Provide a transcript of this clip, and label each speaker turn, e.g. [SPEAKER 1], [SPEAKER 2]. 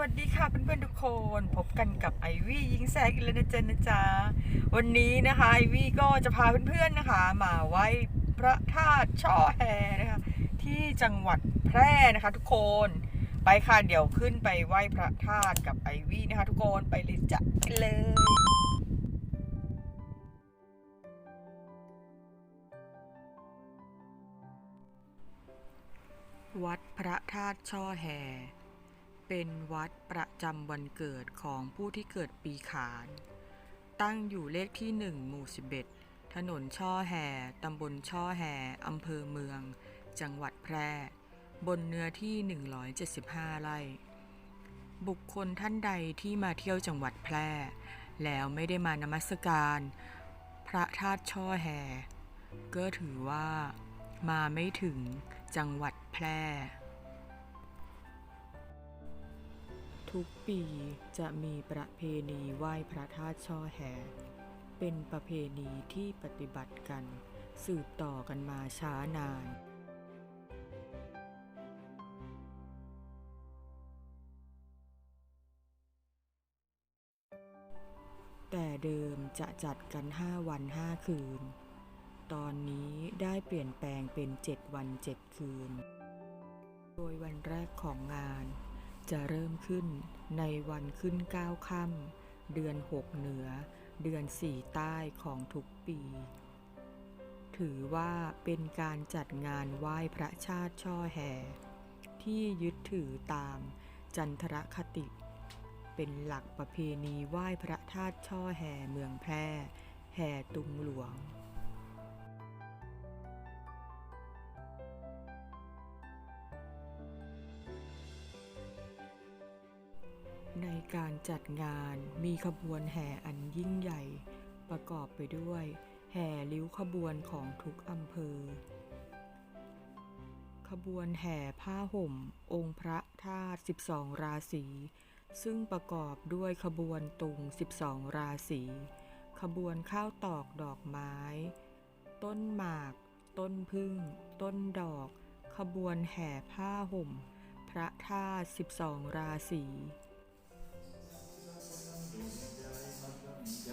[SPEAKER 1] วัสดีค่ะเพื่อนๆทุกคนพบกันกับไอวี่ยิงแซกอีกแล้วนะจ๊ะนะจ๊ะวันนี้นะคะไอวี่ก็จะพาเพื่อนๆนะคะ มาไหว้พระธาตุช่อแฮนะคะที่จังหวัดแพร่นะคะ ทุกคนไปค่ะเดี๋ยวขึ้นไปไหว้พระธาตุกับไอวี่นะคะ ทุกคนไปเลยจ้ะไปเลยวัดพระธาตุช่อแฮ เป็นวัดประจำวันเกิดของผู้ที่เกิดปีขาน ตั้งอยู่เลขที่ 1 หมู่ 11 ถนนช่อแฮตำบลช่อแฮอำเภอเมือง จังหวัดแพร่ บนเนื้อที่ 175 ไร่ บุคคลท่านใดที่มาเที่ยวจังหวัดแพร่ แล้วไม่ได้มานมัสการ พระธาตุช่อแฮก็ถือว่า มาไม่ถึงจังหวัดแพร่ ทุกปีจะมีประเพณีไหว้พระธาตุช่อแฮเป็นประเพณีที่ปฏิบัติกัน สืบต่อกันมาช้านาน แต่เดิมจะจัดกัน 5 วัน 5 คืน ตอนนี้ได้เปลี่ยนแปลงเป็น 7 วัน 7 คืน โดยวันแรกของงาน จะเริ่มขึ้นในวันขึ้น9ค่ำเดือน6เหนือ เดือน4ใต้ของทุกปี ถือว่าเป็นการจัดงานไหว้พระชาติช่อแห่ ที่ยึดถือตามจันทรคติ เป็นหลักประเพณีไหว้พระธาตุช่อแห่เมืองแพร่ แห่ตุงหลวง การจัดงานมีขบวนแห่อันยิ่งใหญ่ ประกอบไปด้วย แห่ลิ้วขบวนของทุกอำเภอ ขบวนแห่ผ้าห่ม องค์พระธาตุ12 ราศีซึ่งประกอบด้วยขบวนตุง 12 ราศี ขบวนข้าวตอกดอกไม้ ต้นหมาก ต้นพึ่ง ต้นดอก ขบวนแห่ผ้าห่ม พระธาตุ12 ราศี
[SPEAKER 2] เ